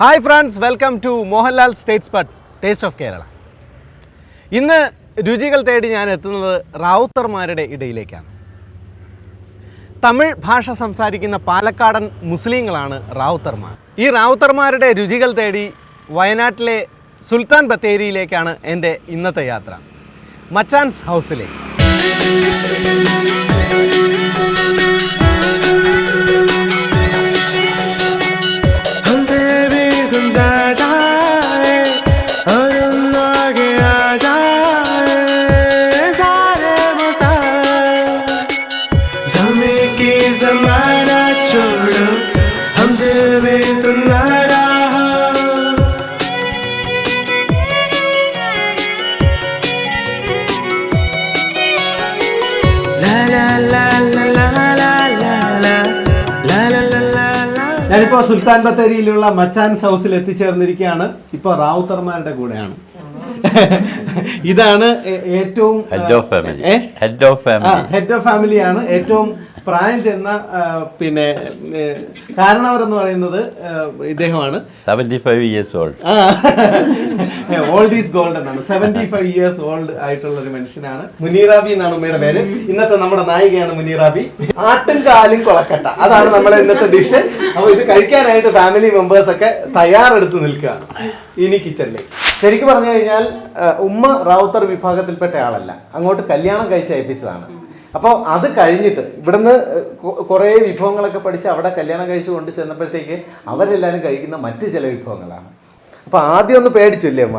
Hi friends welcome to Mohanlal state spots taste of Kerala. ഇന്ന് രുചികൾ തേടി ഞാൻ എത്തുന്നത് റാവുത്തർമാരുടെ ഇടയിലേക്കാണ്. തമിഴ് ഭാഷ സംസാരിക്കുന്ന പാലക്കാടൻ മുസ്ലിങ്ങളാണ് റാവുത്തർമാർ. ഈ റാവുത്തർമാരുടെ രുചികൾ തേടി വയനാട്ടിലെ സുൽത്താൻ ബത്തേരിയിലേക്കാണ് എന്റെ ഇന്നത്തെ യാത്ര. മച്ചാൻസ് ഹൗസിലേക്ക്. 큰 자자 സുൽത്താൻ ബത്തേരിയിലുള്ള മച്ചാൻസ് ഹൗസിൽ എത്തിച്ചേർന്നിരിക്കുകയാണ്. ഇപ്പോൾ റാവുത്തർമാരുടെ കൂടെയാണ്. ഇതാണ് ഏറ്റവും head of family head of family head of ഫാമിലിയാണ് ഏറ്റവും പ്രായം ചെന്ന പിന്നെ കാരണവർ എന്ന് പറയുന്നത് ഇദ്ദേഹമാണ്. Seventy five years old old is gold എന്നാണ്. സെവന്റി ഫൈവ് ഇയേഴ്സ് ഓൾഡ് ആയിട്ടുള്ള ഒരു മനുഷ്യനാണ് മുനീറാബി എന്നാണ് ഉമ്മയുടെ പേര്. ഇന്നത്തെ നമ്മുടെ നായികയാണ് മുനീറാബി ആട്ടും കാലും കൊളക്കട്ട. അതാണ് നമ്മുടെ ഇന്നത്തെ ഡിഷ്. അപ്പോൾ ഇത് കഴിക്കാനായിട്ട് ഫാമിലി മെമ്പേഴ്സ് ഒക്കെ തയ്യാറെടുത്ത് നിൽക്കുകയാണ്. ഇനി കിച്ചണിലേക്ക് ശരിക്കും പറഞ്ഞു കഴിഞ്ഞാൽ ഉമ്മ റാവുത്തർ വിഭാഗത്തിൽപ്പെട്ട ആളല്ല അങ്ങോട്ട് കല്യാണം കഴിച്ച് അയപ്പിച്ചതാണ് അപ്പോൾ അത് കഴിഞ്ഞിട്ട് ഇവിടുന്ന് കുറേ വിഭവങ്ങളൊക്കെ പഠിച്ച് അവിടെ കല്യാണം കഴിച്ച് കൊണ്ട് ചെന്നപ്പോഴത്തേക്ക് അവരെല്ലാവരും കഴിക്കുന്ന മറ്റു ചില വിഭവങ്ങളാണ്. അപ്പൊ ആദ്യം ഒന്ന് പേടിച്ചില്ലേ അമ്മ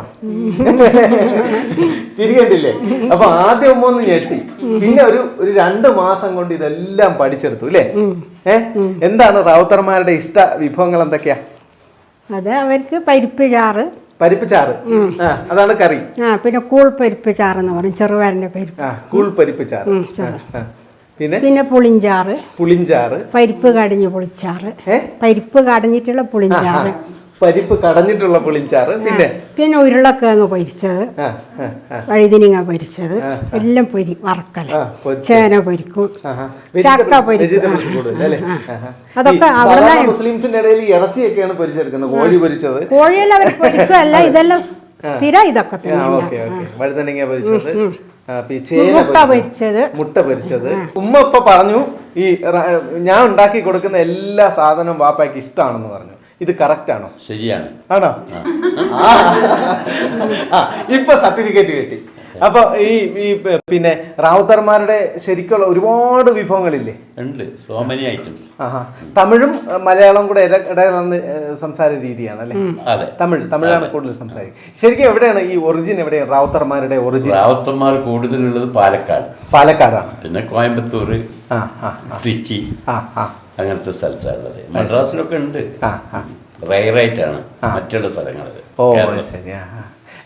തിരികണ്ടില്ലേ അപ്പൊ ആദ്യം അമ്മ ഒന്ന് ഞെട്ടി. പിന്നെ ഒരു ഒരു രണ്ട് മാസം കൊണ്ട് ഇതെല്ലാം പഠിച്ചെടുത്തു അല്ലേ ഏ? എന്താണ് റാവുത്തർമാരുടെ ഇഷ്ട വിഭവങ്ങൾ എന്തൊക്കെയാ? അത് അവർക്ക് പരിപ്പ് ചാറ് പരിപ്പ് ചാറ് അതാണ് കറി. ആ പിന്നെ കൂൾ പരിപ്പ് എന്ന് പറയും ചെറുപയറിന്റെ പരിപ്പ്. ആ കൂൾ പരിപ്പ് ചാറ് ഉം, ചാറ്. ആ, ആ. പിന്നെ? പിന്നെ പുളിഞ്ചാറ്. പുളിഞ്ചാറ്. പരിപ്പ് കടഞ്ഞ് പുളിച്ചാറ്. പരിപ്പ് കടഞ്ഞിട്ടുള്ള പുളിഞ്ചാറ്. പരിപ്പ് കടഞ്ഞിട്ടുള്ള പുളിഞ്ചാറ് പിന്നെ? പിന്നെ ഉരുളക്കിഴങ്ങ് പൊരിച്ചത് വഴുതിനിങ്ങ പൊരിച്ചത് എല്ലാം പൊരി വറക്കല. ചേന പൊരിക്കും. ചക്ക പൊരിക്കും. അതൊക്കെ അവിടെ മുസ്ലിംസിന്റെ ഇടയിൽ ഇറച്ചിയൊക്കെയാണ് പൊരിച്ചെടുക്കുന്നത് കോഴി പൊരിച്ചത്. കോഴിയെല്ലാം അവർ പൊരിക്കുകയല്ല ഇതെല്ലാം സ്ഥിര ഇതൊക്കെ തന്നെ വഴുതനങ്ങ പൊരിച്ചത് മുട്ട പൊരിച്ചത്. പൊരിച്ചത്. മുട്ട പൊരിച്ചത്. ഉമ്മ ഇപ്പൊ പറഞ്ഞു ഈ ഞാൻ ഉണ്ടാക്കി കൊടുക്കുന്ന എല്ലാ സാധനവും വാപ്പയ്ക്ക് ഇഷ്ടമാണെന്ന് പറഞ്ഞു. ഇത് കറക്റ്റ് ആണോ? ശരിയാണ്. ആണോ? ഇപ്പൊ സർട്ടിഫിക്കറ്റ് കിട്ടി. അപ്പൊ ഈ ഈ പിന്നെ റാവുത്തർമാരുടെ ശരിക്കുള്ള ഒരുപാട് വിഭവങ്ങളില്ലേ? ഉണ്ട്. സോ മെനി ഐറ്റംസ് ആഹാ. തമിഴും മലയാളവും മലയാളം കൂടെ ഇട- ഇടകലർന്ന് സംസാര രീതിയാണ് അല്ലേ? അതെ. തമിഴ് തമിഴാണ് കൂടുതൽ സംസാരിക്കുക. ശരിക്കും എവിടെയാണ് ഈ ഒറിജിൻ എവിടെയാണ് റാവുത്തർമാരുടെ ഒറിജിൻ റാവുത്തർമാർ കൂടുതലുള്ളത് പാലക്കാട്. പാലക്കാടാണ്. പിന്നെ കോയമ്പത്തൂർ ആ. ട്രിച്ചി. ആ ആ. അങ്ങനത്തെ സ്ഥലത്താണുള്ളത്. മദ്രാസിലൊക്കെ ഉണ്ട്. റയറായിട്ടാണ് മറ്റുള്ള സ്ഥലങ്ങളിൽ ഓ ശരി.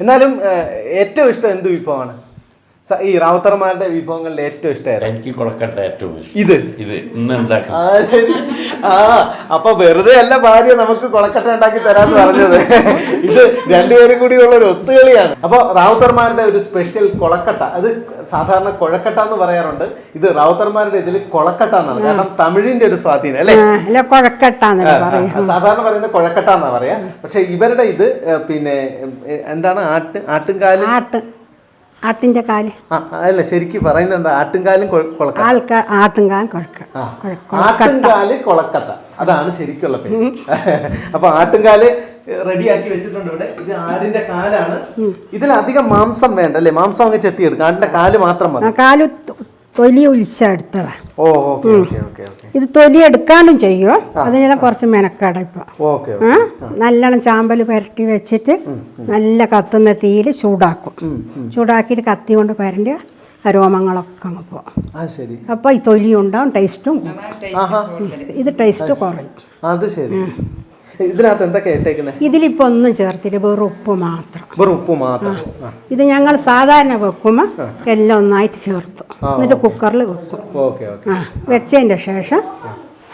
എന്നാലും ഏറ്റവും ഇഷ്ടം എന്ത് വിഭവമാണ് ഈ റാവുത്തർമാരുടെ വിഭവങ്ങളിൽ ഏറ്റവും ഇഷ്ടമായിരുന്നു? എനിക്ക് കൊളക്കട്ട ഏറ്റവും ഇഷ്ടം. ഇത്. ഇത് ഇന്ന് ഉണ്ടാക്കുന്ന ആ അപ്പൊ വെറുതെ അല്ല ഭാര്യ നമുക്ക് കൊളക്കട്ട ഉണ്ടാക്കി തരാന്ന് പറഞ്ഞത്. ഇത് രണ്ടുപേരും കൂടി ഉള്ള ഒരു ഒത്തുകളിയാണ്. അപ്പൊ റാവുത്തർമാരുടെ ഒരു സ്പെഷ്യൽ കൊളക്കട്ട. അത് സാധാരണ കൊഴക്കട്ട എന്ന് പറയാറുണ്ട്. ഇത് റാവുത്തർമാരുടെ ഇതിൽ കൊളക്കട്ട എന്നാണ്. കാരണം തമിഴിന്റെ ഒരു സ്വാധീനം അല്ലേ? കൊഴക്കട്ട സാധാരണ പറയുന്നത് കൊഴക്കട്ട എന്നാ പറയാ. പക്ഷെ ഇവരുടെ ഇത് പിന്നെ എന്താണ്? ആട്ട് ആട്ടുംകാലും? ആട്ട്. ആട്ടിന്റെ കാൽ. അല്ല ശരിക്കും പറയുന്നത് എന്താ? ആട്ടുംകാലും കൊ- കൊളക്കട്ട. ആൾക്കാ ആട്ടുംകാൽ കുഴക്ക ആട്ടുംകാൽ കൊളക്കത്ത അതാണ് ശരിക്കുള്ള പേര്. അപ്പൊ ആട്ടുംകാൽ റെഡിയാക്കി വെച്ചിട്ടുണ്ട് ഇവിടെ. ഇത് ആടിന്റെ കാലാണ്. ഇതിലധികം മാംസം വേണ്ട അല്ലേ? മാംസം അങ്ങ് ചെത്തിയെടുക്കും. ആടിന്റെ കാൽ മാത്രം മതി. കാൽ തൊലി ഒലിച്ചെടുത്തതാ ഓ ഓക്കെ ഓക്കെ ഓക്കെ ഓക്കെ. ഇത് തൊലി എടുക്കാണ്ടും ചെയ്യുമോ അതിനെല്ലാം കുറച്ച് മെനക്കാട ഇപ്പൊ. നല്ലോണം ചാമ്പൽ പുരട്ടി വെച്ചിട്ട് നല്ല കത്തുന്ന തീയിൽ ചൂടാക്കും. ചൂടാക്കിയിട്ട് കത്തി കൊണ്ട് പരണ്ടി അരോമങ്ങളൊക്കെ രോമങ്ങളൊക്കെ അങ്ങ് പോകും അപ്പോൾ ഈ തൊലി ഉണ്ടാവും ടേസ്റ്റും ഇത് ടേസ്റ്റ് കുറയും. അത് ശരി. ഇതിനകത്ത് എന്തൊക്കെയാ ഇട്ടേക്കുന്നത് ഇതിലിപ്പോൾ ഒന്നും ചേർത്തില്ല. വെറും ഉപ്പ് മാത്രം. വെറും ഉപ്പ് മാത്രം. ഇത് ഞങ്ങൾ സാധാരണ വെക്കുമ്പോൾ എല്ലാം ഒന്നായിട്ട് ചേർത്തു. എന്നിട്ട് കുക്കറിൽ വെക്കും. Okay okay. ആ വെച്ചതിന്റെ ശേഷം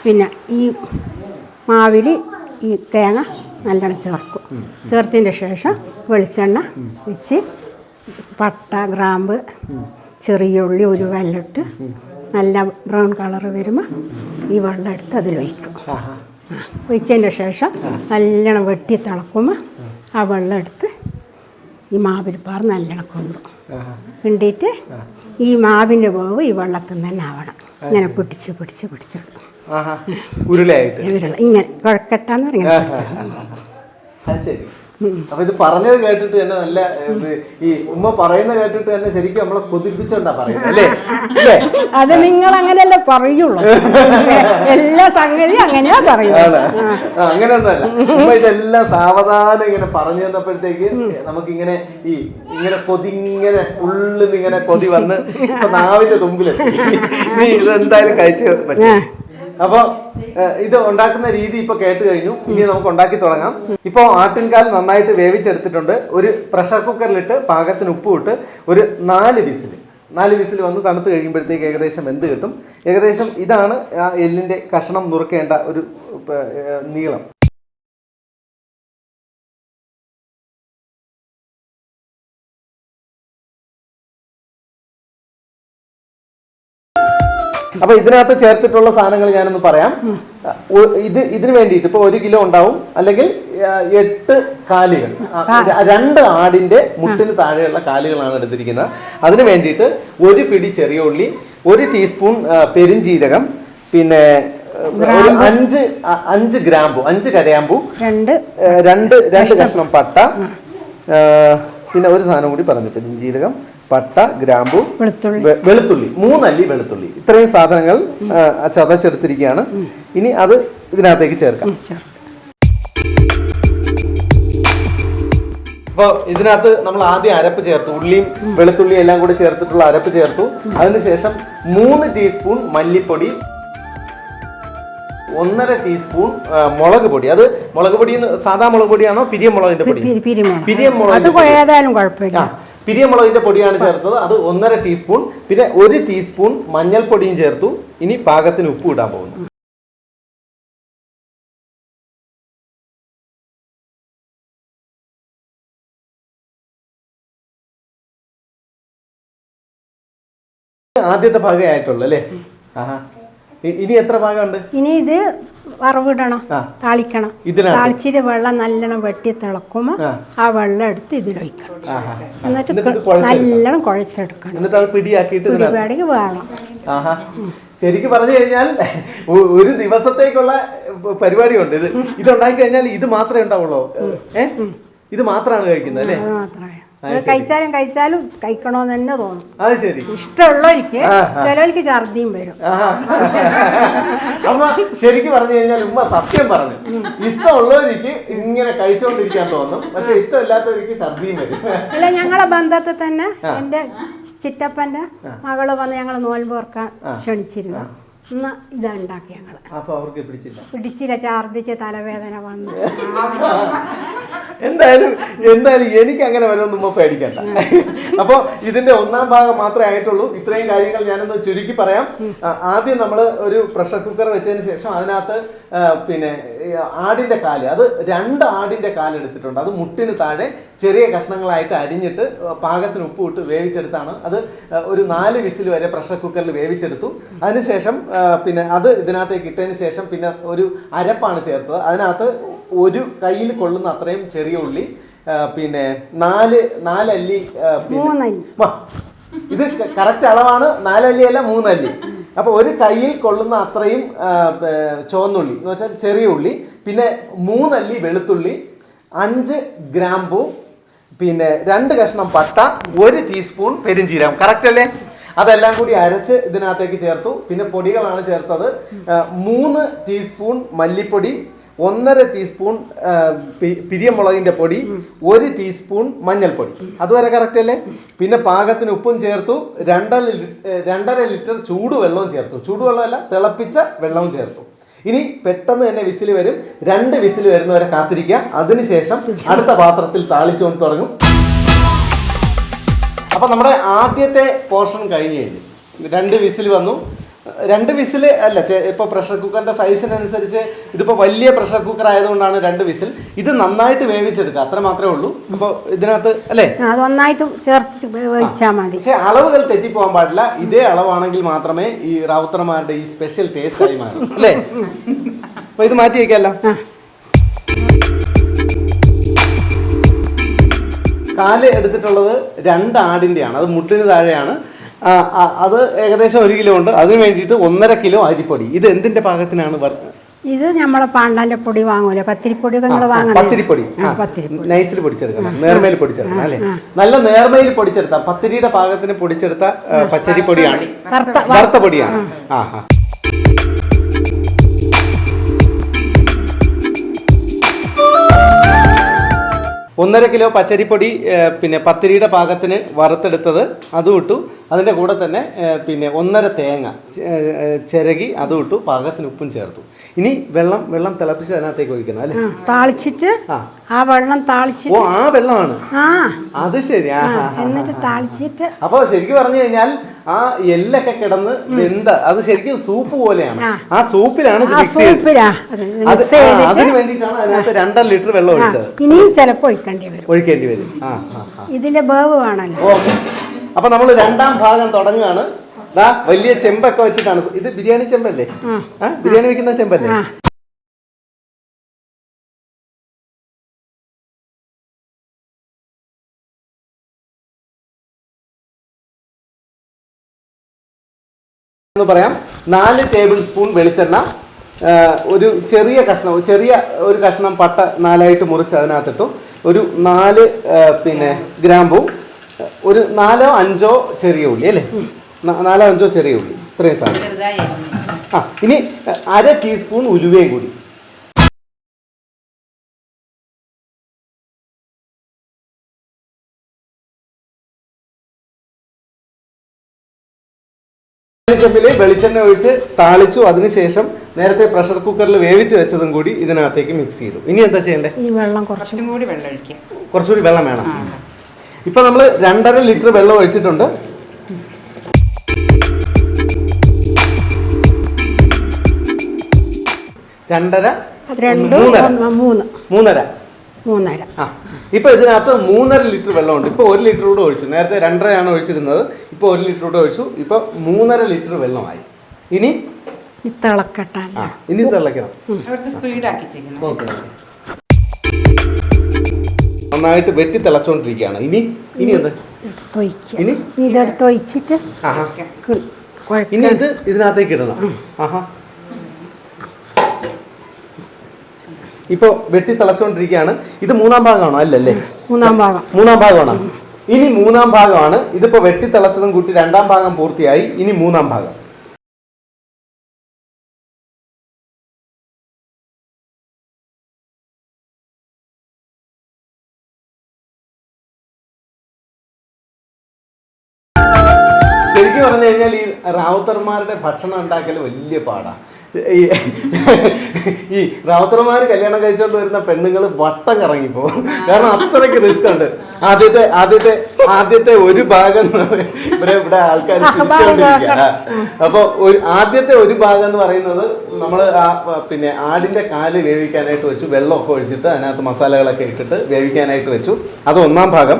പിന്നെ ഈ മാവിൽ ഈ തേങ്ങ നല്ലോണം ചേർക്കും. ചേർത്തതിന്റെ ശേഷം വെളിച്ചെണ്ണ വെച്ച് പട്ട ഗ്രാമ്പ് ചെറിയ ഉള്ളി ഒരു ഇട്ട് നല്ല ബ്രൗൺ കളർ വരുമ്പോൾ ഈ വെള്ളം എടുത്ത് അതിലൊഴിക്കും. ഒഴിച്ചതിന്റെ ശേഷം നല്ലോണം വെട്ടി തിളക്കുമ്പോൾ ആ വെള്ളം എടുത്ത് ഈ മാവിൽ പാർ നല്ലോണം കൊണ്ടു. കിണ്ടിയിട്ട് ഈ മാവിന്റെ വേവ് ഈ വെള്ളത്തിൽ തന്നെ ആവണം. ഇങ്ങനെ പിടിച്ച് പിടിച്ച് പിടിച്ചെടുക്കും ഉരുള. ഇങ്ങനെ കുഴക്കട്ടാന്ന് പറഞ്ഞാൽ ശരി. അപ്പൊ ഇത് പറഞ്ഞത് കേട്ടിട്ട് തന്നെ നല്ല ഈ ഉമ്മ പറയുന്നത് കേട്ടിട്ട് തന്നെ ശരിക്കും നമ്മളെ കൊതിപ്പിച്ചോണ്ടാ പറയുന്നത് അല്ലേ? അല്ലേ? അത് നിങ്ങൾ അങ്ങനെയല്ലേ പറയുള്ളൂ. എല്ലാ സംഗതി അങ്ങനെയാ പറയുന്നത്. അങ്ങനെയൊന്നല്ല ഉമ്മ ഇതെല്ലാം സാവധാനം ഇങ്ങനെ പറഞ്ഞു തന്നപ്പോഴത്തേക്ക് നമുക്കിങ്ങനെ ഈ ഇങ്ങനെ കൊതി ഇങ്ങനെ ഉള്ളിൽ ഇങ്ങനെ കൊതി വന്ന് ഇപ്പൊ നാവിന്റെ തുമ്പിലെത്തി. നീ ഇതെന്തായാലും കഴിച്ചു പറ്റും അപ്പൊ ഇത് ഉണ്ടാക്കുന്ന രീതി ഇപ്പൊ കേട്ട് കഴിഞ്ഞു. ഇനി നമുക്ക് ഉണ്ടാക്കി തുടങ്ങാം. ഇപ്പൊ ആട്ടിൻകാൽ നന്നായിട്ട് വേവിച്ചെടുത്തിട്ടുണ്ട്. ഒരു പ്രഷർ കുക്കറിലിട്ട് പാകത്തിന് ഉപ്പ് ഇട്ട് ഒരു നാല് വിസിൽ നാല് വിസിൽ വന്ന് തണുത്ത് കഴിയുമ്പോഴത്തേക്ക് ഏകദേശം എന്ത് കിട്ടും. ഏകദേശം ഇതാണ് ആ എല്ലിന്റെ കഷണം നുറുക്കേണ്ട ഒരു നീളം. അപ്പൊ ഇതിനകത്ത് ചേർത്തിട്ടുള്ള സാധനങ്ങൾ ഞാനൊന്ന് പറയാം. ഇത് ഇതിന് വേണ്ടിയിട്ട് ഇപ്പൊ ഒരു കിലോ ഉണ്ടാവും. അല്ലെങ്കിൽ എട്ട് കാലുകൾ. രണ്ട് ആടിന്റെ മുട്ടിന് താഴെയുള്ള കാലുകളാണ് എടുത്തിരിക്കുന്നത്. അതിന് വേണ്ടിയിട്ട് ഒരു പിടി ചെറിയ ഉള്ളി ഒരു ടീസ്പൂൺ പെരുംജീരകം പിന്നെ ഒരു അഞ്ച് അഞ്ച് ഗ്രാമ്പു അഞ്ച് കരയാമ്പു രണ്ട്. രണ്ട് രണ്ട് കഷ്ണം പട്ട പിന്നെ ഒരു സാധനം കൂടി പറഞ്ഞു പെരുംജീരകം പട്ട ഗ്രാമ്പു വെളുത്തുള്ളി. മൂന്നല്ലി വെളുത്തുള്ളി. ഇത്രയും സാധനങ്ങൾ ചതച്ചെടുത്തിരിക്കുകയാണ്. ഇനി അത് ഇതിനകത്തേക്ക് ചേർക്കാം. അപ്പോൾ ഇതിനകത്ത് നമ്മൾ ആദ്യം അരപ്പ് ചേർത്തു. ഉള്ളിയും വെളുത്തുള്ളിയും എല്ലാം കൂടി ചേർത്തിട്ടുള്ള അരപ്പ് ചേർത്തു. അതിനുശേഷം മൂന്ന് ടീസ്പൂൺ മല്ലിപ്പൊടി ഒന്നര ടീസ്പൂൺ മുളക് പൊടി. അത് മുളക് പൊടി സാധാ മുളക് പൊടിയാണോ പിരിയ മുളകിന്റെ പൊടി? പിരിയ മുളക്. കുഴപ്പമില്ല. ആ പിരിയമുളകിന്റെ പൊടിയാണ് ചേർത്തത്. അത് ഒന്നര ടീസ്പൂൺ പിന്നെ ഒരു ടീസ്പൂൺ മഞ്ഞൾപ്പൊടിയും ചേർത്തു. ഇനി പാകത്തിന് ഉപ്പ് ഇടാൻ പോകുന്നു. ആദ്യത്തെ ഭാഗമായിട്ടുള്ളു അല്ലേ? ആഹാ. ഇനി എത്ര ഭാഗമുണ്ട്? ഇനി ഇത് വറവിടണം. താളിക്കണം? താളിച്ചിട്ട് വെള്ളം നല്ലോണം വെട്ടി തിളക്കുമ്പോൾ ആ. വെള്ളം എടുത്ത് ഇതിലൊഴിക്കണം എന്നിട്ട്. നല്ലോണം കുഴച്ചെടുക്കണം. എന്നിട്ട് അത് പിടിയാക്കിയിട്ട് പിടിപാടിക്ക് വേണം. ശരിക്കും പറഞ്ഞു കഴിഞ്ഞാൽ ഒരു ദിവസത്തേക്കുള്ള പരിപാടി ഉണ്ട് ഇത്. ഇതുണ്ടാക്കി കഴിഞ്ഞാൽ ഇത് മാത്രമേ ഉണ്ടാവുള്ളൂ. ഏ? ഇത് മാത്രമാണ് കഴിക്കുന്നത് അല്ലേ? കഴിച്ചാലും കഴിച്ചാലും കഴിക്കണോന്ന് തന്നെ തോന്നും. അത് ശരി. ഇഷ്ടമുള്ളവർക്ക് ആ, ചിലവർക്ക് ഛർദിയും വരും. അമ്മ ശരിക്കും പറഞ്ഞു കഴിഞ്ഞാൽ ഉമ്മ സത്യം പറഞ്ഞു. ഇഷ്ടമുള്ളവർക്ക് ഇങ്ങനെ കഴിച്ചുകൊണ്ടിരിക്കാൻ തോന്നും. പക്ഷെ ഇഷ്ടമില്ലാത്തവർക്ക് ഛർദിയും വരും. അല്ല ഞങ്ങളെ ബന്ധത്തിൽ തന്നെ എന്റെ ചിറ്റപ്പന്റെ മകൾ വന്ന് ഞങ്ങൾ നോൻപ് ക്ഷണിച്ചിരുന്നു. ഇന്ന് ഇതാ ഉണ്ടാക്കി ഞങ്ങൾ അപ്പൊ അവർക്ക് പിടിച്ചില്ല. പിടിച്ചില്ല ഛർദിച്ച് തലവേദന വന്നു. എന്തായാലും എന്തായാലും എനിക്ക് അങ്ങനെ വരുമെന്ന് ഉമ്മ പേടിക്കണ്ട. അപ്പൊ ഇതിന്റെ ഒന്നാം ഭാഗം മാത്രമേ ആയിട്ടുള്ളൂ. ഇത്രയും കാര്യങ്ങൾ ഞാനൊന്ന് ചുരുക്കി പറയാം. ആദ്യം നമ്മൾ ഒരു പ്രഷർ കുക്കർ വെച്ചതിന് ശേഷം അതിനകത്ത് പിന്നെ ആടിന്റെ കാൽ അത് രണ്ട് ആടിന്റെ കാൽ എടുത്തിട്ടുണ്ട്. അത് മുട്ടിന് താഴെ ചെറിയ കഷ്ണങ്ങളായിട്ട് അരിഞ്ഞിട്ട് പാകത്തിന് ഉപ്പ് ഇട്ട് വേവിച്ചെടുത്താണ്. അത് ഒരു നാല് വിസിൽ വരെ പ്രഷർ കുക്കറിൽ വേവിച്ചെടുത്തു. അതിനുശേഷം പിന്നെ അത് ഇതിനകത്തേക്ക് ഇട്ടതിന് ശേഷം പിന്നെ ഒരു അരപ്പാണ് ചേർത്തത്. അതിനകത്ത് ഒരു കയ്യിൽ കൊള്ളുന്ന അത്രയും ചെറിയ ഉള്ളി പിന്നെ നാല് നാലല്ലി. ഇത് കറക്റ്റ് അളവാണ്. നാലല്ലി അല്ല മൂന്നല്ലി. അപ്പൊ ഒരു കയ്യിൽ കൊള്ളുന്ന അത്രയും ചുവന്നുള്ളി. എന്ന് വെച്ചാൽ ചെറിയ ഉള്ളി പിന്നെ മൂന്നല്ലി വെളുത്തുള്ളി അഞ്ച് ഗ്രാമ്പു പിന്നെ രണ്ട് കഷ്ണം പട്ട ഒരു ടീസ്പൂൺ പെരിഞ്ചീരകം. കറക്റ്റ് അല്ലേ? അതെല്ലാം കൂടി അരച്ച് ഇതിനകത്തേക്ക് ചേർത്തു. പിന്നെ പൊടികളാണ് ചേർത്തത്. മൂന്ന് ടീസ്പൂൺ മല്ലിപ്പൊടി ഒന്നര ടീസ്പൂൺ ആ, പി- പിരിയമുളകിന്റെ പൊടി ഒരു ടീസ്പൂൺ മഞ്ഞൾപ്പൊടി. അതുവരെ കറക്റ്റ് അല്ലേ? പിന്നെ പാകത്തിന് ഉപ്പും ചേർത്തു. രണ്ടര രണ്ടര ലിറ്റർ ചൂടുവെള്ളവും ചേർത്തു. ചൂടുവെള്ളമല്ല തിളപ്പിച്ച വെള്ളവും ചേർത്തു. ഇനി പെട്ടെന്ന് തന്നെ വിസിൽ വരും. രണ്ട് വിസിൽ വരുന്നവരെ കാത്തിരിക്കുക. അതിനുശേഷം അടുത്ത പാത്രത്തിൽ താളിച്ചുകൊണ്ട് തുടങ്ങും. അപ്പൊ നമ്മുടെ ആദ്യത്തെ പോർഷൻ കഴിഞ്ഞ് കഴിഞ്ഞു. രണ്ട് വിസിൽ വന്നു. രണ്ട് വിസിൽ അല്ല ഇപ്പോൾ ഇപ്പൊ പ്രഷർ കുക്കറിന്റെ സൈസിനനുസരിച്ച് ഇതിപ്പോ വലിയ പ്രഷർ കുക്കർ ആയതുകൊണ്ടാണ് രണ്ട് വിസിൽ. ഇത് നന്നായിട്ട് വേവിച്ചെടുക്കുക അത്ര മാത്രമേ ഉള്ളൂ. അപ്പോൾ ഇതിനകത്ത് അല്ലേ? അത് ഒന്നായിട്ട് ചേർത്ത് വെച്ചാൽ മതി. പക്ഷെ അളവുകൾ തെറ്റിപ്പോകാൻ പാടില്ല. ഇതേ അളവാണെങ്കിൽ മാത്രമേ ഈ റൗത്തർമാരുടെ ഈ സ്പെഷ്യൽ ടേസ്റ്റ് ആയി മാറും. അല്ലേ? അപ്പോൾ ഇത് മാറ്റി വെക്കാമല്ലോ കാൽ എടുത്തിട്ടുള്ളത് രണ്ട് ആടിന്റെയാണ് അത് മുട്ടിന് താഴെയാണ്. അത് ഏകദേശം ഒരു കിലോ ഉണ്ട്. അതിന് വേണ്ടിയിട്ട് ഒന്നര കിലോ അരിപ്പൊടി. ഇത് എന്തിന്റെ പാകത്തിനാണ് ഇത് നമ്മളെ പാണ്ടാന്റെ പൊടി വാങ്ങൂല? പത്തിരിപ്പൊടി നിങ്ങൾ പത്തിരിപ്പൊടി. നൈസിൽ പൊടിച്ചെടുക്കണം. നേർമയിൽ പൊടിച്ചെടുക്കണം അല്ലേ? നല്ല നേർമയിൽ പൊടിച്ചെടുത്ത. പത്തിരിയുടെ പാകത്തിന് പൊടിച്ചെടുത്ത പച്ചരിപ്പൊടിയാണ്. വറുത്ത വറുത്ത പൊടിയാണ്. ആ. ഒന്നര കിലോ പച്ചരിപ്പൊടി പിന്നെ പത്തിരിയുടെ പാകത്തിന് വറുത്തെടുത്തത് അതും ഇട്ടു. അതിന്റെ കൂടെ തന്നെ പിന്നെ ഒന്നര തേങ്ങ ചിരകി അതും ഇട്ടു. പാകത്തിന് ഉപ്പും ചേർത്തു. ഇനി വെള്ളം വെള്ളം തിളപ്പിച്ച് അതിനകത്തേക്ക് ഒഴിക്കണം അല്ലേ? താളിച്ചിട്ട് ആ. വെള്ളം താളിച്ച് ഓ ആ വെള്ളമാണ്. അത് ശരി. എന്നിട്ട് താളിച്ചിട്ട് അപ്പോൾ ശരിക്കും പറഞ്ഞു കഴിഞ്ഞാൽ ആ എല്ലൊക്കെ കിടന്ന് വെന്ത അത് ശരിക്കും സൂപ്പ് പോലെയാണ്. ആ. സൂപ്പിലാണ് ഇത് മിക്സ് അതിന് വേണ്ടിയിട്ടാണ് അതിനകത്ത് രണ്ടര ലിറ്റർ വെള്ളം ഒഴിച്ചത്. ഇനിയും ചിലപ്പോൾ ഒഴിക്കേണ്ടി വരും. ഒഴിക്കേണ്ടി വരും. ഇതിന്റെ വേവ് വേണമല്ലോ അപ്പൊ നമ്മൾ രണ്ടാം ഭാഗം തുടങ്ങുകയാണ്. ദാ വലിയ ചെമ്പൊക്കെ വെച്ചിട്ടാണ്. ഇത് ബിരിയാണി ചെമ്പല്ലേ? ബിരിയാണി വെക്കുന്ന ചെമ്പല്ലേ? എന്ന് പറയാം. നാല് ടേബിൾ സ്പൂൺ വെളിച്ചെണ്ണ. ഒരു ചെറിയ കഷ്ണം ചെറിയ ഒരു കഷ്ണം പട്ട നാലായിട്ട് മുറിച്ച് അതിനകത്തിട്ടു. ഒരു നാല് പിന്നെ ഗ്രാമ്പൂ. ഒരു നാലോ അഞ്ചോ ചെറിയ ഉള്ളി അല്ലേ? നാലോ അഞ്ചോ ചെറിയ ഉള്ളി. ഇത്രയും സാധനം. ആ ഇനി അര ടീസ്പൂൺ ഉലുവയും കൂടി. ചെമ്പിൽ വെളിച്ചെണ്ണ ഒഴിച്ച് താളിച്ചു. അതിനുശേഷം നേരത്തെ പ്രഷർ കുക്കറിൽ വേവിച്ച് വെച്ചതും കൂടി ഇതിനകത്തേക്ക് മിക്സ് ചെയ്തു. ഇനി എന്താ ചെയ്യണ്ടേ? ഈ വെള്ളം കുറച്ചും. കൂടി വെള്ളം ഒഴിക്കുക കുറച്ചുകൂടി വെള്ളം വേണം. ഇപ്പൊ നമ്മൾ രണ്ടര ലിറ്റർ വെള്ളം ഒഴിച്ചിട്ടുണ്ട്. രണ്ടര? മൂന്നര. മൂന്നര. മൂന്നര. ആ. ഇപ്പൊ ഇതിനകത്ത് മൂന്നര ലിറ്റർ വെള്ളമുണ്ട്. ഇപ്പൊ ഒരു ലിറ്റർ കൂടെ ഒഴിച്ചു. നേരത്തെ രണ്ടരയാണ് ഒഴിച്ചിരുന്നത്. ഇപ്പൊ ഒരു ലിറ്റർ കൂടെ ഒഴിച്ചു. ഇപ്പൊ മൂന്നര ലിറ്റർ വെള്ളമായി. ഇനി? ഇനി തിളക്കണം. കുറച്ച് സ്പീഡാക്കി ചെയ്യണം ഓക്കെ നന്നായിട്ട് വെട്ടി തിളച്ചോണ്ടിരിക്കുകയാണ്. ഇനി? ഇനി എന്ത്? ഇനി? ഇതെടുത്ത് ഒഴിച്ചിട്ട് ഇനി ഇത് ഇതിനകത്തേക്ക് ഇടണം. ആഹാ. ഇപ്പൊ വെട്ടി തിളച്ചുകൊണ്ടിരിക്കുകയാണ് ഇത് മൂന്നാം ഭാഗമാണോ? അല്ലല്ലേ മൂന്നാം ഭാഗം. മൂന്നാം ഭാഗമാണോ? ഇനി മൂന്നാം ഭാഗമാണ്. ഇതിപ്പോ വെട്ടി തിളച്ചതും കൂട്ടി രണ്ടാം ഭാഗം പൂർത്തിയായി. ഇനി മൂന്നാം ഭാഗം. ശരിക്കും പറഞ്ഞു കഴിഞ്ഞാൽ ഈ റാവുത്തർമാരുടെ ഭക്ഷണം ഉണ്ടാക്കൽ വലിയ പാടാ. ഈ ഈ റാവുത്തർമാർ കല്യാണം കഴിച്ചോണ്ട് വരുന്ന പെണ്ണുങ്ങൾ വട്ടം കറങ്ങി പോകും കാരണം അത്രയ്ക്ക് റിസ്ക് ഉണ്ട്. ആദ്യത്തെ ആദ്യത്തെ ആദ്യത്തെ ഒരു ഭാഗം എന്ന് ഇവിടെ ഇവിടെ ആൾക്കാർ ചിരിച്ചുകൊണ്ടിരിക്കുകയാണ് അപ്പോൾ ഒരു ആദ്യത്തെ ഒരു ഭാഗം എന്ന് പറയുന്നത് നമ്മൾ പിന്നെ ആടിന്റെ കാൽ വേവിക്കാനായിട്ട് വെച്ചു വെള്ളമൊക്കെ ഒഴിച്ചിട്ട് അതിനകത്ത് മസാലകളൊക്കെ ഇട്ടിട്ട് വേവിക്കാനായിട്ട് വെച്ചു. അത് ഒന്നാം ഭാഗം.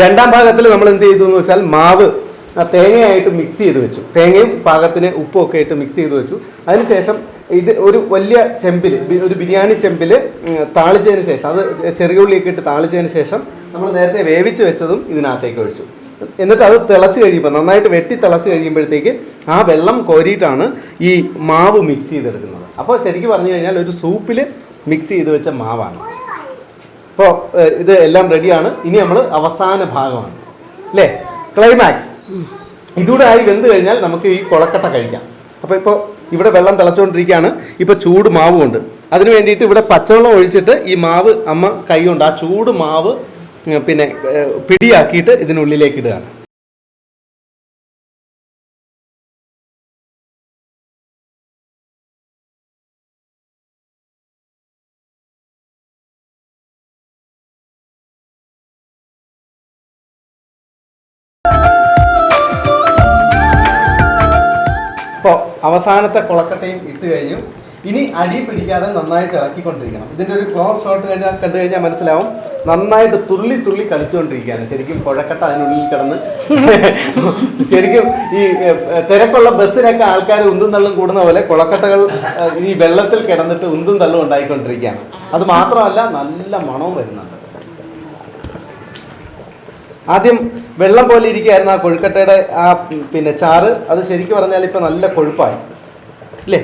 രണ്ടാം ഭാഗത്തിൽ നമ്മൾ എന്ത് ചെയ്തു എന്ന് വെച്ചാൽ മാവ് തേങ്ങയായിട്ട് മിക്സ് ചെയ്ത് വെച്ചു. തേങ്ങയും പാകത്തിന് ഉപ്പും ഒക്കെ ഇട്ട് മിക്സ് ചെയ്ത് വെച്ചു. അതിനുശേഷം ഇത് ഒരു വലിയ ചെമ്പിൽ ഒരു ബിരിയാണി ചെമ്പിൽ താളിച്ചതിന് ശേഷം അത് ചെറിയ ഉള്ളിയൊക്കെ ഇട്ട് താളിച്ചതിന് ശേഷം നമ്മൾ നേരത്തെ വേവിച്ച് വെച്ചതും ഇതിനകത്തേക്ക് ഒഴിച്ചു. എന്നിട്ട് അത് തിളച്ച് കഴിയുമ്പോൾ നന്നായിട്ട് വെട്ടി തിളച്ച് കഴിയുമ്പോഴത്തേക്ക് ആ വെള്ളം കോരിയിട്ടാണ് ഈ മാവ് മിക്സ് ചെയ്തെടുക്കുന്നത്. അപ്പോൾ ശരിക്കും പറഞ്ഞു കഴിഞ്ഞാൽ ഒരു സൂപ്പിൽ മിക്സ് ചെയ്ത് വെച്ച മാവാണ്. അപ്പോൾ ഇത് എല്ലാം റെഡിയാണ് ഇനി നമ്മൾ അവസാന ഭാഗമാണ്. അല്ലേ? ക്ലൈമാക്സ് ഇതൂടെ ആയി വെന്ത് കഴിഞ്ഞാൽ നമുക്ക് ഈ കൊളക്കട്ട കഴിക്കാം. അപ്പോൾ ഇപ്പോൾ ഇവിടെ വെള്ളം തിളച്ചുകൊണ്ടിരിക്കുകയാണ്. ഇപ്പോൾ ചൂട് മാവ് കൊണ്ട് അതിന് വേണ്ടിയിട്ട് ഇവിടെ പച്ചവെള്ളം ഒഴിച്ചിട്ട് ഈ മാവ് അമ്മ കൈ കൊണ്ട് ആ ചൂട് മാവ് പിന്നെ പിടിയാക്കിയിട്ട് ഇതിനുള്ളിലേക്ക് ഇടുകയാണ്. അവസാനത്തെ കുളക്കട്ടയും ഇട്ട് കഴിഞ്ഞു. ഇനി അടി പിടിക്കാതെ നന്നായിട്ട് ഇളക്കിക്കൊണ്ടിരിക്കണം. ഇതിന്റെ ഒരു ക്ലോസ് ഷോട്ട് കഴിഞ്ഞാൽ കണ്ടു കഴിഞ്ഞാൽ മനസ്സിലാവും. നന്നായിട്ട് തുള്ളി തുള്ളി കളിച്ചുകൊണ്ടിരിക്കുകയാണ്. ശരിക്കും പുഴക്കട്ട അതിനുള്ളിൽ കിടന്ന്. ശരിക്കും ഈ തിരക്കുള്ള ബസ്സിനൊക്കെ ആൾക്കാർ ഉന്തും തള്ളും കൂടുന്ന പോലെ കുളക്കട്ടകൾ ഈ വെള്ളത്തിൽ കിടന്നിട്ട് ഉന്തും തള്ളും ഉണ്ടായിക്കൊണ്ടിരിക്കുകയാണ്. അത് മാത്രമല്ല നല്ല മണവും വരുന്നുണ്ട്. ആദ്യം വെള്ളം പോലെ ഇരിക്കുകയായിരുന്നു ആ കൊഴുക്കട്ടയുടെ ആ പിന്നെ ചാറ്. അത് ശരിക്കും പറഞ്ഞാൽ ഇപ്പൊ നല്ല കൊഴുപ്പായി. അല്ലേ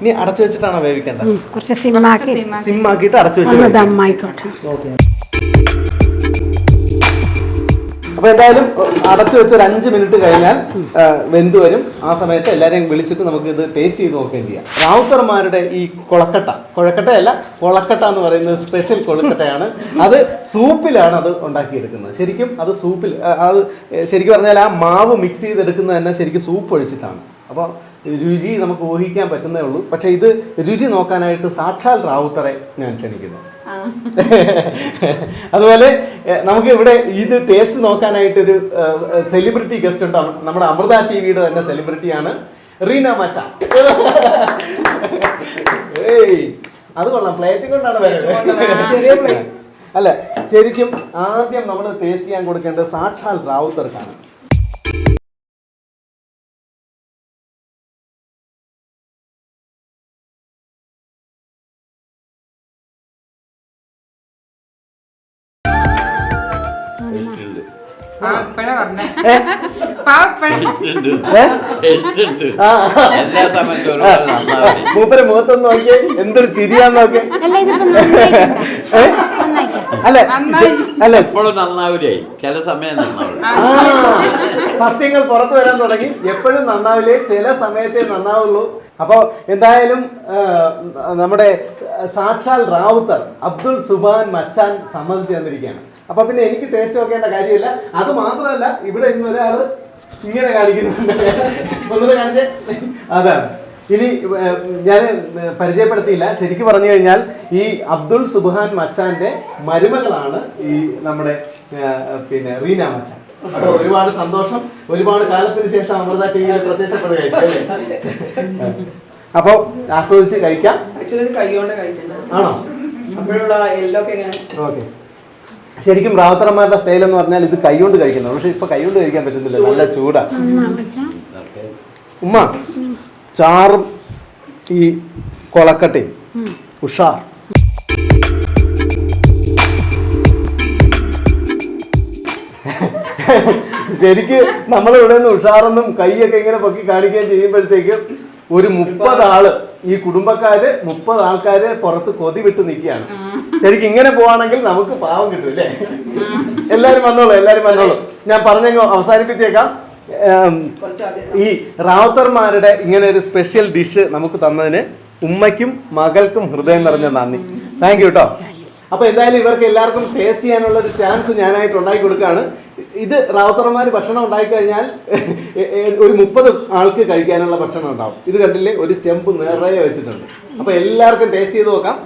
ഇനി അടച്ചു വെച്ചിട്ടാണോ വേവിക്കേണ്ടത്? കുറച്ച് സിമ്മാക്കി സിമ്മാക്കി. സിം ആക്കിയിട്ട് അടച്ചു വെച്ചിട്ട് ഓക്കെ. അപ്പൊ എന്തായാലും അടച്ചു വെച്ച് ഒരു അഞ്ച് മിനിറ്റ് കഴിഞ്ഞാൽ വെന്ത് വരും. ആ സമയത്ത് എല്ലാരെയും വിളിച്ചിട്ട് നമുക്ക് ഇത് ടേസ്റ്റ് ചെയ്ത് നോക്കുകയും ചെയ്യാം. റാവുത്തർമാരുടെ ഈ കൊളക്കട്ട. കൊഴക്കട്ടയല്ല കൊളക്കട്ട എന്ന് പറയുന്നത് സ്പെഷ്യൽ കൊളക്കട്ടയാണ്. അത് സൂപ്പിലാണ് അത് ഉണ്ടാക്കിയെടുക്കുന്നത്. ശരിക്കും അത് സൂപ്പിൽ അത് ശരിക്കും പറഞ്ഞാൽ ആ മാവ് മിക്സ് ചെയ്തെടുക്കുന്നത് തന്നെ ശരിക്കും സൂപ്പ് ഒഴിച്ചിട്ടാണ്. അപ്പോൾ രുചി നമുക്ക് ഊഹിക്കാൻ പറ്റുന്നേ ഉള്ളൂ. പക്ഷേ ഇത് രുചി നോക്കാനായിട്ട് സാക്ഷാൽ റാവുത്തറെ ഞാൻ ക്ഷണിക്കുന്നു. അതുപോലെ നമുക്ക് ഇവിടെ ഇത് ടേസ്റ്റ് നോക്കാനായിട്ട് ഒരു സെലിബ്രിറ്റി ഗസ്റ്റ് ഉണ്ടാവും നമ്മുടെ അമൃത ടി വിയുടെ തന്നെ സെലിബ്രിറ്റിയാണ് റീന മച്ച. ഏയ് അത് കൊള്ളാം. പ്ലേറ്റ് കൊണ്ടാണ് വരുന്നത് അല്ല ശരിക്കും ആദ്യം നമ്മൾ ടേസ്റ്റ് ചെയ്യാൻ കൊടുക്കേണ്ടത് സാക്ഷാൽ റാവുത്തർക്കാണ്. നന്നാവും മൂപ്പരെ മുഖത്തൊന്ന് നോക്കിയേ. എന്തൊരു ചിരിയാന്ന് നോക്കിയേ. അല്ല. അല്ല എപ്പോഴും നന്നാവില്ലേ? ചില സമയം സത്യങ്ങൾ പുറത്തു വരാൻ തുടങ്ങി. എപ്പോഴും നന്നാവില്ലേ? ചില സമയത്തെ നന്നാവുള്ളൂ. അപ്പോൾ എന്തായാലും നമ്മുടെ സാക്ഷാൽ റാവുത്തർ അബ്ദുൾ സുബാൻ മച്ചാൻ സമ്മതിച്ചു തന്നിരിക്കുകയാണ് അപ്പൊ പിന്നെ എനിക്ക് ടേസ്റ്റ് നോക്കേണ്ട കാര്യമില്ല. അത് മാത്രമല്ല ഇവിടെ ഇന്ന് ഒരാൾ ഇങ്ങനെ കാണിക്കുന്നുണ്ട്. ഒന്നുകൂടെ കാണിച്ചേ? അതാണ്. ഇനി ഞാൻ പരിചയപ്പെടുത്തിയില്ല. ശരിക്കും പറഞ്ഞു കഴിഞ്ഞാൽ ഈ അബ്ദുൾ സുബാൻ മച്ചാന്റെ മരുമകളാണ് ഈ നമ്മുടെ പിന്നെ റീന മച്ചാൻ. അപ്പൊ ഒരുപാട് സന്തോഷം. ഒരുപാട് കാലത്തിന് ശേഷം അമൃത ടി വിയിൽ പ്രത്യക്ഷപ്പെടുകയായിരിക്കും? അപ്പൊ ആസ്വദിച്ച് കഴിക്കാം. ആണോ? അപ്പോഴുള്ള എല്ലാം ഓക്കെ. ശരിക്കും റാവത്തറന്മാരുടെ സ്റ്റൈൽ എന്ന് പറഞ്ഞാൽ ഇത് കൈകൊണ്ട് കഴിക്കുന്നു പക്ഷെ ഇപ്പൊ കൈകൊണ്ട് കഴിക്കാൻ പറ്റുന്നില്ല. നല്ല ചൂടാ. ഉമ്മ ചാറും ഈ കൊളക്കട്ടയും. ഉഷാർ. ശരിക്ക് നമ്മളിവിടെ നിന്ന് ഉഷാറെന്നും കൈയൊക്കെ ഇങ്ങനെ പൊക്കി കാണിക്കുകയും ചെയ്യുമ്പോഴത്തേക്കും ഒരു മുപ്പത് ആൾ ഈ കുടുംബക്കാര് മുപ്പത് ആൾക്കാര് പുറത്ത് കൊതി വിട്ട് നിൽക്കുകയാണ് ശരിക്കും ഇങ്ങനെ പോവാണെങ്കിൽ നമുക്ക് പാവം കിട്ടും അല്ലേ എല്ലാരും വന്നോളൂ എല്ലാരും വന്നോളൂ. ഞാൻ പറഞ്ഞങ്ങ് അവസാനിപ്പിച്ചേക്കാം. ഈ റാവുത്തർമാരുടെ ഇങ്ങനെ ഒരു സ്പെഷ്യൽ ഡിഷ് നമുക്ക് തന്നതിന് ഉമ്മയ്ക്കും മകൾക്കും ഹൃദയം നിറഞ്ഞ നന്ദി. താങ്ക് യു കേട്ടോ അപ്പൊ എന്തായാലും ഇവർക്ക് എല്ലാവർക്കും ടേസ്റ്റ് ചെയ്യാനുള്ള ഒരു ചാൻസ് ഞാനായിട്ട് ഉണ്ടാക്കി കൊടുക്കുകയാണ്. ഇത് റാവുത്തറന്മാർ ഭക്ഷണം ഉണ്ടാക്കി കഴിഞ്ഞാൽ ഒരു മുപ്പത് ആൾക്ക് കഴിക്കാനുള്ള ഭക്ഷണം ഉണ്ടാവും. ഇത് കണ്ടില്ലേ? ഒരു ചെമ്പ് നിറയെ വെച്ചിട്ടുണ്ട്. അപ്പോൾ എല്ലാവർക്കും ടേസ്റ്റ് ചെയ്ത് നോക്കാം.